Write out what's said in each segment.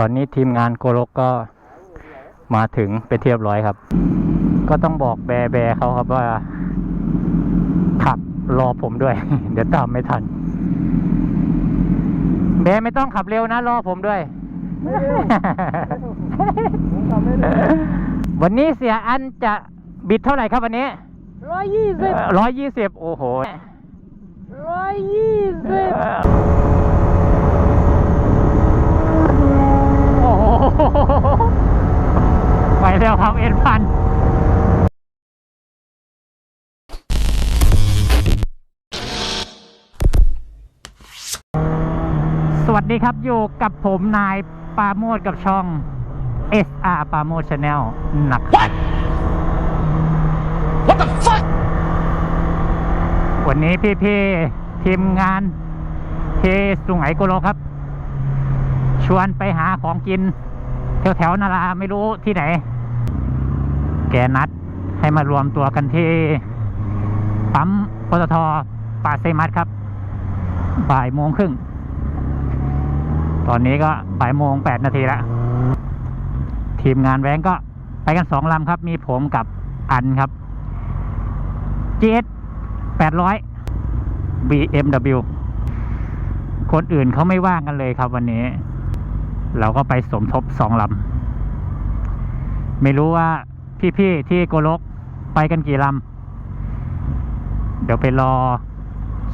ตอนนี้ทีมงานโกโลกก็มาถึงไปนที่เรียบร้อยครับ ก็ต้องบอกแบร์แบร์เขาครับว่า ขับรอผมด้วย เดี๋ยวตามไม่ทัน แบร์ไม่ต้องขับเร็วนะ รอผมด้วย วันนี้เสียอันจะบิดเท่าไหร่ครับวันนี้ร้อยยี่สิบร้อยยี่สิบโอ้โหร้อยยี่สิบ โอ้โห ไปแล้วครับเอ็นพันสวัสดีครับอยู่กับผมนายปาโมดกับช่อง SR ปาโมดชาแนลนะครับ What the fuck? วันนี้พี่ๆทีมงานเทสุงไหงโกโลครับ ชวนไปหาของกิน แถวๆนาราไม่รู้ที่ไหน แกนัดให้มารวมตัวกันที่ปั๊มปตทป่าเซมัสครับ บ่ายโมงครึ่ง ตอนนี้ก็บ่ายโมงแปดนาทีแล้ว ทีมงานแว้งก็ไปกันสองลำครับ มีผมกับอันครับ GS 800 BMW คนอื่นเขาไม่ว่างกันเลยครับวันนี้ เราก็ไปสมทบสองลำ ไม่รู้ว่าพี่ๆที่โกลกไปกันกี่ลำ เดี๋ยวไปรอ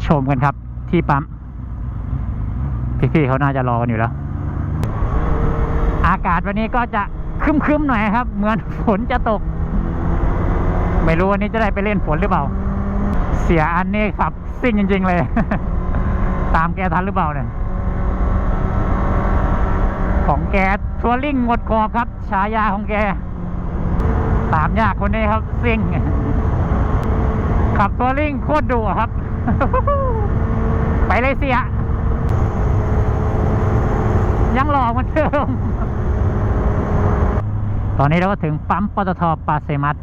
ชมกันครับ ที่ปั๊ม พี่ๆเขาน่าจะรอกันอยู่แล้ว อากาศวันนี้ก็จะครึมๆหน่อยครับ เหมือนฝนจะตก ไม่รู้วันนี้จะได้ไปเล่นฝนหรือเปล่า เสียอันนี้ขับ ซิ่งจริง ๆ เลย ตามแกทันหรือเปล่าเนี่ย ของแกทัวริ่งหมดกรอบครับ ฉายาของแกตามยากคนนี้ครับซิ่ง ขับทัวริ่งโคตรดุครับ ไปเลยเสีย ยังหล่อเหมือนเดิมตอนนี้เราก็ถึงปั๊มปตทปาเซมัส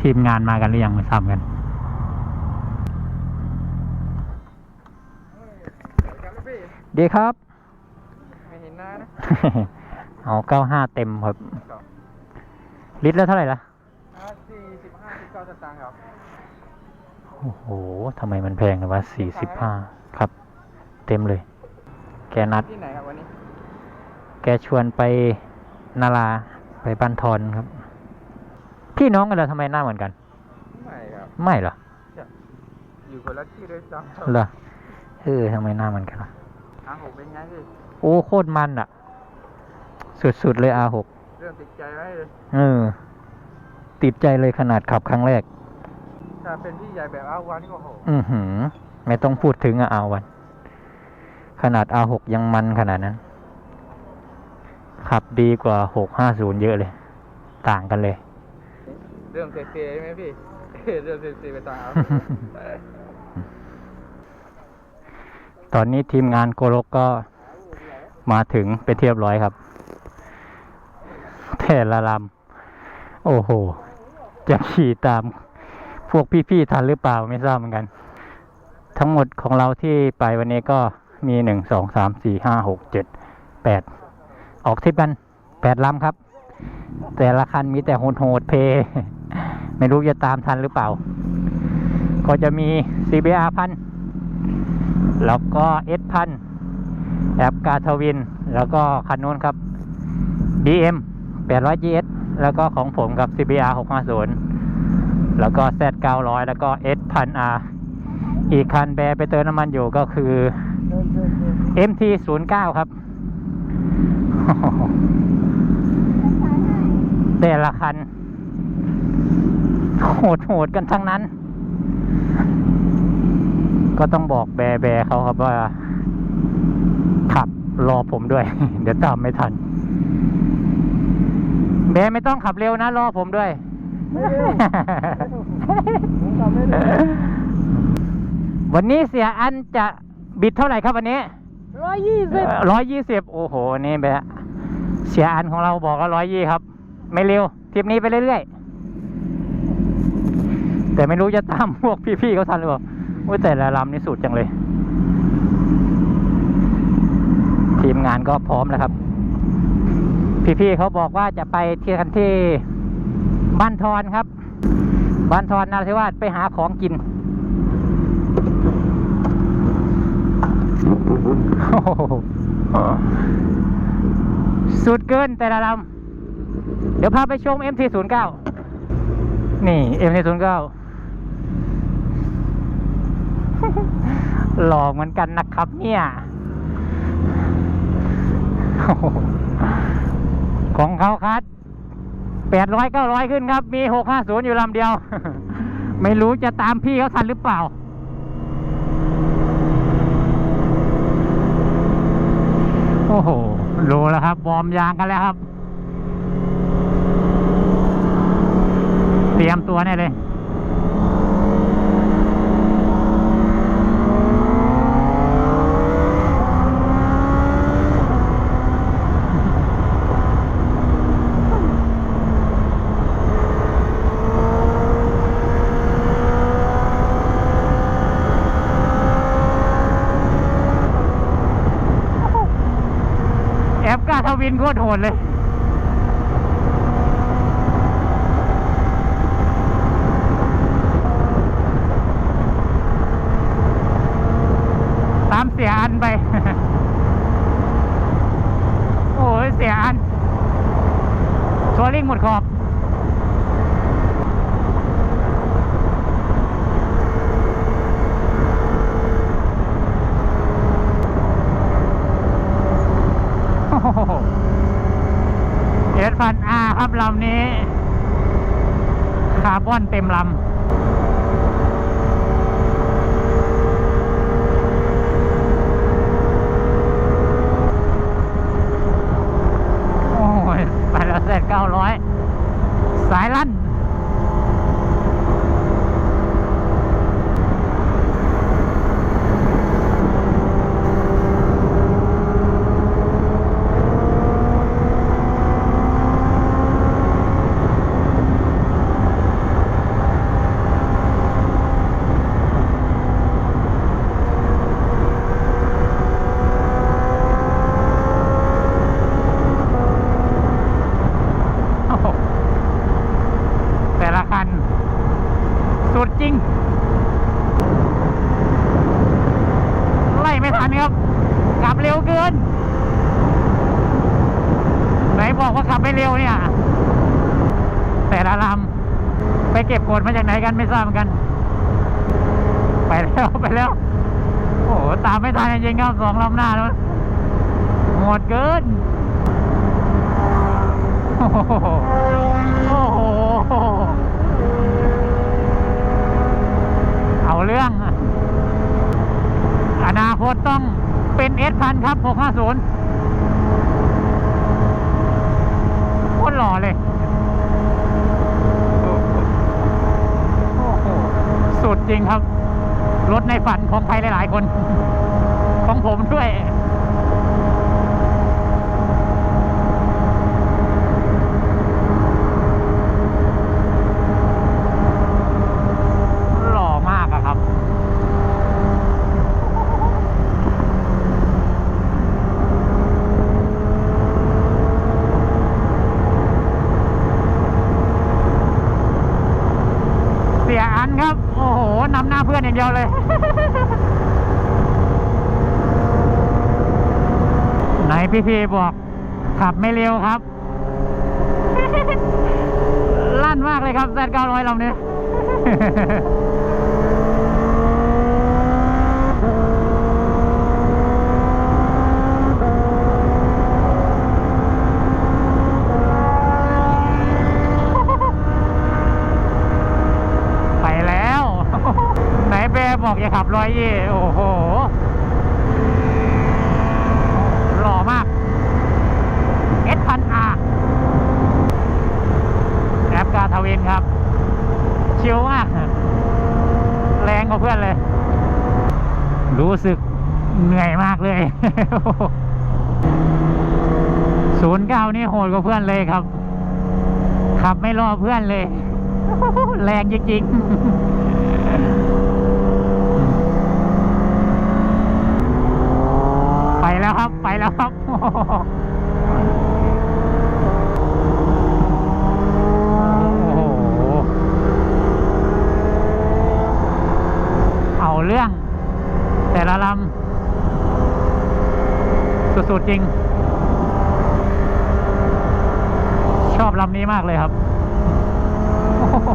ทีมงานมากันหรือยังไม่ทราบกันดีครับ เห็นหน้านะ เอาเก้าห้าเต็มครับ ลิตรแล้วเท่าไหร่ละสี่สิบห้าสิบเก้าสตางค์ครับ โอ้โหทำไมมันแพงนะวะสี่สิบห้าครับ เต็มเลย แกนัด ที่ไหนครับวันนี้ แกชวนไปนาราไปบ้านทอนครับ พี่น้องกันเหรอทำไมหน้าเหมือนกัน ไม่ครับ ไม่เหรอ อยู่คนละที่ด้วยซ้ำครับเหรอเออทำไมหน้าเหมือนกันวะอะผมเป็นไงพี่ โอ้โคตรมันอะสุดๆเลย R6 เรื่องติดใจไว้เลยเออ ติดใจเลยขนาดขับครั้งแรก ถ้าเป็นพี่ใหญ่แบบอาวันก็โหอือหือ ไม่ต้องพูดถึงอะอาวันขนาด R6 ยังมันขนาดนั้น ขับดีกว่า 650 เยอะเลย ต่างกันเลย เรื่องเซๆใช่ไหมพี่ เรื่องเซๆไปตามเอาตอนนี้ทีมงานโกโลกก็ มาถึงไปนที่เรียบร้อยครับแต่ละลำโอ้โห จะขี่ตามพวกพี่ๆทันหรือเปล่าไม่ทราบเหมือนกัน ทั้งหมดของเราที่ไปวันนี้ก็มีหนึ่งสองสามสี่ห้าหกเจ็ดแปดออกทริปกันแปดลำครับ แต่ละคันมีแต่โหดโหดเพ ไม่รู้จะตามทันหรือเปล่า ก็จะมี CBR พันแล้วก็เอสพัน แอบกาทวิน แล้วก็คันนู้นครับ BM 800 GS แล้วก็ของผมกับ CBR 650 แล้วก็ Z 900 แล้วก็ S พัน R อีกคันแบร์ไปเติมน้ำมันอยู่ก็คือ MT 09ครับ แต่ละคัน โหดโหดๆกันทั้งนั้น ก็ต้องบอกแบร์แบร์เขาครับว่า รอผมด้วย เดี๋ยวตามไม่ทันแบร์ไม่ต้องขับเร็วนะ รอผมด้วยผมทำไม่ได้วันนี้เสียอันจะบิดเท่าไหร่ครับวันนี้ร้อยยี่สิบร้อยยี่สิบโอ้โหนี่แบะเสียอันของเราบอกว่าร้อยยี่ครับ ไม่เร็วทริปนี้ไปเรื่อยๆแต่ไม่รู้จะตามพวกพี่ๆเขาทันหรือเปล่าอุ้ยแต่ละลำนี่สุดจังเลย ทีมานก็พร้อมแล้วครับ พี่ๆเขาบอกว่าจะไปเที่ยวกันที่บ้านทอนครับ บ้านทอนนาธิวาสไปหาของกินโอ้โหสุดเกินแต่ละลำเดี๋ยวพาไปชม MT09 นี่ MT09 หล่อเหมือนกันนะครับเนี่ย ของเขาคัดแปดร้อยเก้าร้อยขึ้นครับ มีหกห้าศูนย์อยู่ลำเดียว ไม่รู้จะตามพี่เขาทันหรือเปล่า โอ้โหรู้แล้วครับวอมยางกันแล้วครับ เตรียมตัวแน่เลย วินโคตรโหดเลยตามเสียอันไป โอ้ยเสียอันทัวริงหมดขอบ โอ้โหเอสพันอาครับลำนี้ คาร์บอนเต็มลำ โอ้ย ไปแล้วเสร็จเก้าร้อยสายลั่น โอ้โหแต่ละคัน สุดจริง ไล่ไม่ทันครับ ขับเร็วเกิน ไหนบอกว่าขับไม่ เร็วเนี่ย แต่ละลำไปเก็บกดมาจากไหนกันไม่ทราบเหมือนกัน ไปแล้วไปแล้ว โอ้โหตามไม่ทันจริงๆครับสองลำหน้าแล้วหมดเกินโอ้โหโอ้โหเอาเรื่อง อนาคตต้องเป็นเอสพันครับ 650โคตรหล่อเลย โอ้โห สุดจริงครับ รถในฝันของใครหลาย ๆ คน ของผมด้วย หล่อมากอะครับ เสียอันครับ โอ้โหนำหน้าเพื่อนอย่างเดียวเลย ไหนพี่พีบอกขับไม่เร็วครับ ลั่นมากเลยครับ Z900 ลำนี้ ไปแล้ว ไหนเบอกอย่าขับร้อยยี่โอ้โห หล่อมากเอสพันอาแอปกาทเวนครับ ชิวมาก แรงกว่าเพื่อนเลย รู้สึกเหนื่อยมากเลยศูนย์เก้านี่โหดกว่าเพื่อนเลยครับ ขับไม่รอเพื่อนเลย แรงจริงๆ ไป แล้วครับเอาเรื่อง แต่ละลำสุดๆจริง ชอบลำนี้มากเลยครับ โอ้โห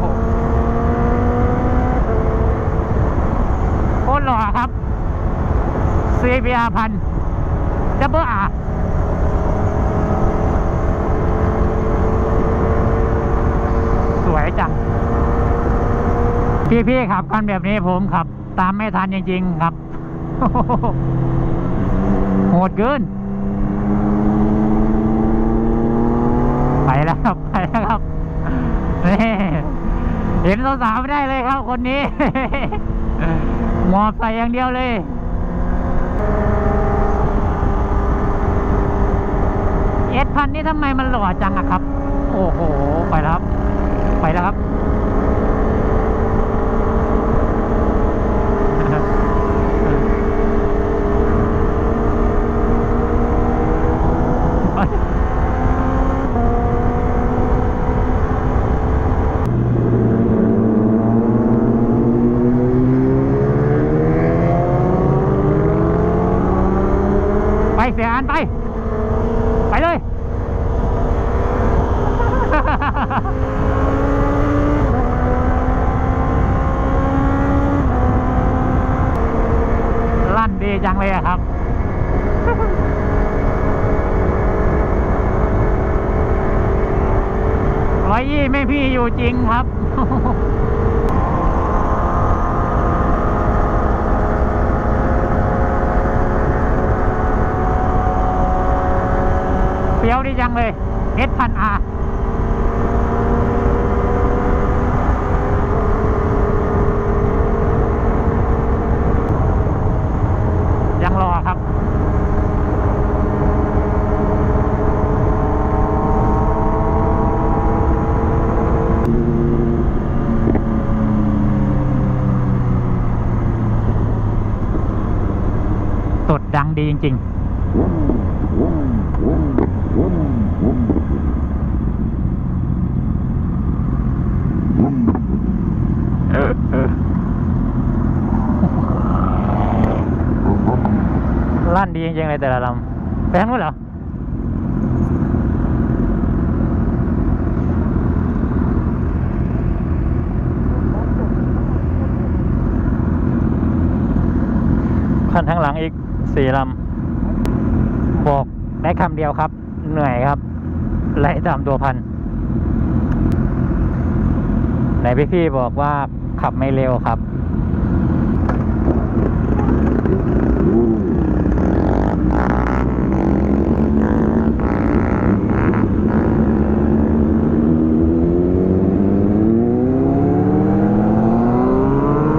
โคตรหล่อครับ CBR พันดับเบิลอาสวยจัง พี่ๆขับกันแบบนี้ผมขับ ตามไม่ทันจริงๆครับ โหดเกิน ไปแล้วครับ ไปแล้วครับ เห็นสาวๆไม่ได้เลยครับคนนี้ หมอบใส่อย่างเดียวเลยเอสพันนี่ทำไมมันหล่อจังอะครับ โอ้โห ไปแล้วครับ ไปแล้วครับ ไปเสียอันไป ไปเลย ลั่นดีจังเลยอะครับี่ไม่พี่อยู่จริงครับเปรี้ยวดีจังเลยเอสพันอายังรอครับ สดดังดีจริงๆลั่นดีจริงๆเลยแต่ละลำไปทางนู้นเหรอคันทั้างหลังอีก สี่ลำบอกได้คำเดียวครับ เหนื่อยครับไล่ตามตัวพันไหนพี่ๆบอกว่าขับไม่เร็วครับ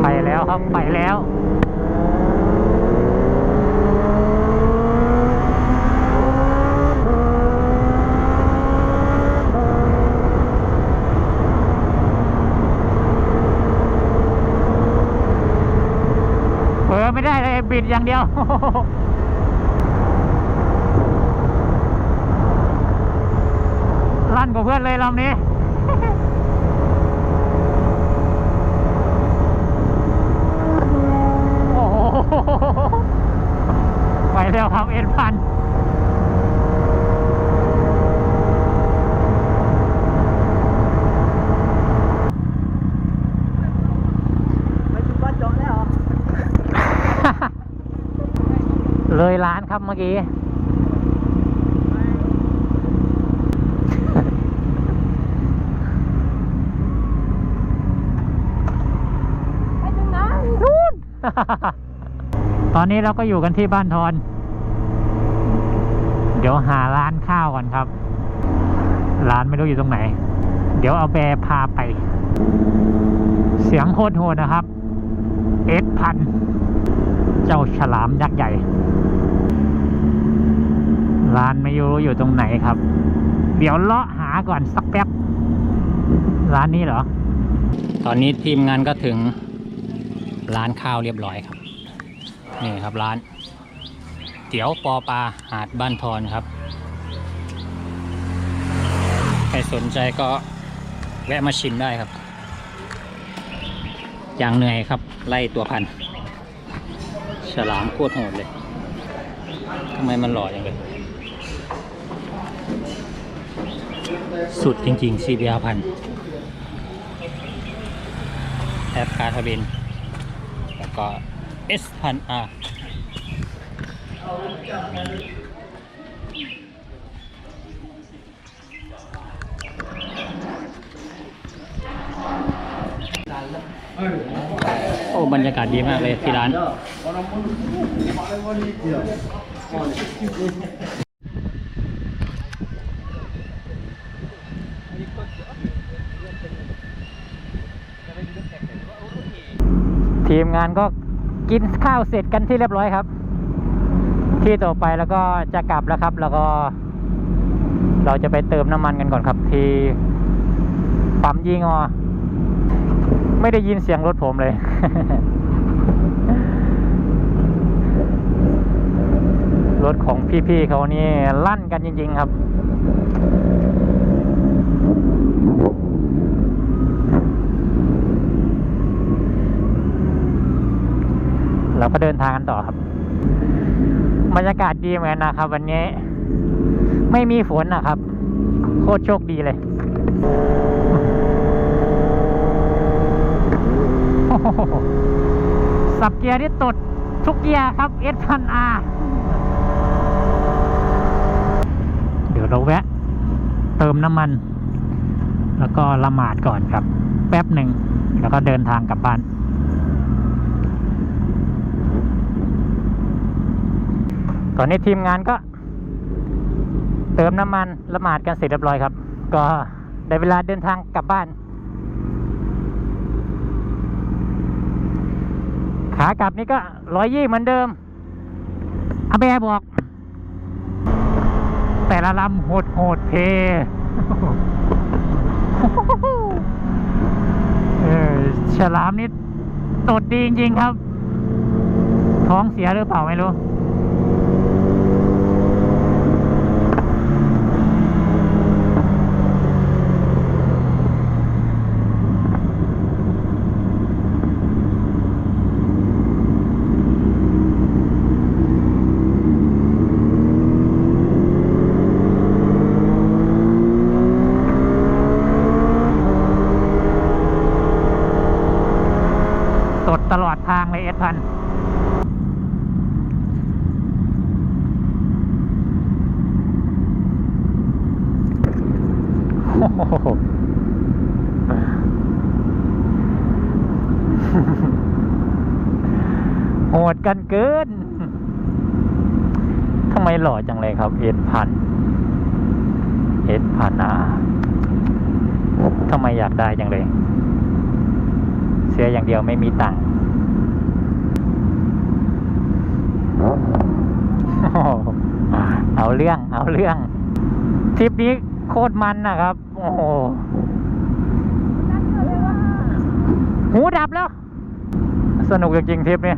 ไปแล้วครับ ไปแล้ว เผลอไม่ได้เลยบิด อย่างเดียวลั่นกว่าเพื่อนเลยลำนี้โอ้โหไปแล้วครับเอ็นพัน ไม่ถึงบ้านจอดแล้วเหรอ เลยร้านครับเมื่อกี้ไปถึงไหนนู่นตอนนี้เราก็อยู่กันที่บ้านทอน เดี๋ยวหาร้านข้าวก่อนครับ ร้านไม่รู้อยู่ตรงไหน เดี๋ยวเอาแบร์พาไป เสียงโคตรโหดนะครับ เอสพัน เจ้าฉลามยักษ์ใหญ่ ร้านไม่รู้อยู่ตรงไหนครับ เดี๋ยวเลาะหาก่อนสักแป๊บ ร้านนี้เหรอ ตอนนี้ทีมงานก็ถึงร้านข้าวเรียบร้อยครับ นี่ครับร้าน เตี๋ยวปอปลาหาดบ้านทอนครับ ใครสนใจก็แวะมาชิมได้ครับ อย่างเหนื่อยครับ ไล่ตัวพัน ฉลามโคตรโหดเลยทำไมมันหล่ออย่างเลย สุดจริงๆ CBR พันแอปคาทะเบนแล้วก็ S พัน R โอ้บรรยากาศดีมากเลยที่ร้าน งานก็กินข้าวเสร็จกันที่เรียบร้อยครับ ที่ต่อไปแล้วก็จะกลับแล้วครับ แล้วก็ เราจะไปเติมน้ำมันกันก่อนครับ ที่ปั๊มยีงอ ไม่ได้ยินเสียงรถผมเลยรถของพี่ๆเขานี่ลั่นกันจริง ๆ ครับ เราก็เดินทางกันต่อครับบรรยากาศดีเหมือนกันนะครับ วันนี้ไม่มีฝนนะครับ โคตรโชคดีเลยสับเกียร์ที่ตดทุกเกียร์ครับ S พัน R เดี๋ยวเราแวะ เติมน้ำมัน แล้วก็ละหมาดก่อนครับ แป๊บหนึ่ง แล้วก็เดินทางกลับบ้าน ตอนนี้ทีมงานก็ เติมน้ำมันละหมาดกันเสร็จเรียบร้อยครับ ก็ได้เวลาเดินทางกลับบ้าน ขากลับนี่ก็ร้อยยี่เหมือนเดิมอาแบบอก แต่ละลำโหดโหดเทเออฉลามนี่ตดดีจริงๆครับ ท้องเสียหรือเปล่าไม่รู้ ตดตลอดทางเลยเอสพัน โอ้โหโหดกันเกิน ทำไมหล่อจังเลยครับ เอสพัน เอสพันอะทำไมอยากได้จังเลย เสียอย่างเดียวไม่มีตังค์เอาเรื่อง เอาเรื่อง ทริปนี้ โคตรมันนะครับ โอ้โหหูดับแล้ว สนุกจริงๆทริปนี้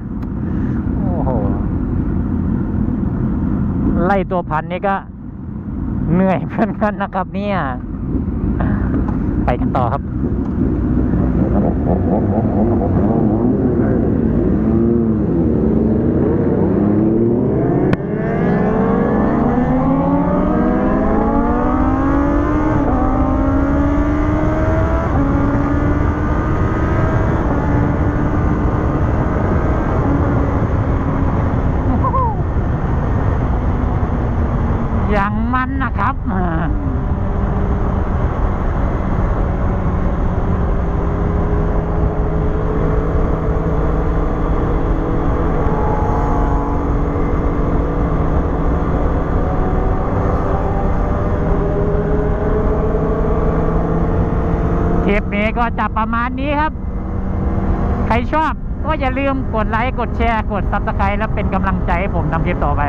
โอ้โห ไล่ตัวพันนี่ก็เหนื่อยเพื่อนกันนะครับเนี่ย ไปกันต่อครับ อย่างมันนะครับอ่าคลิปนี้ ก็จะประมาณนี้ครับ ใครชอบก็อย่าลืมกดไลค์ กดแชร์ กด s u b สไครต์แล้วเป็นกำลังใจให้ผมทำคลิปต่อไป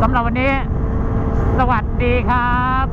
สำหรับวันนี้ สวัสดีครับ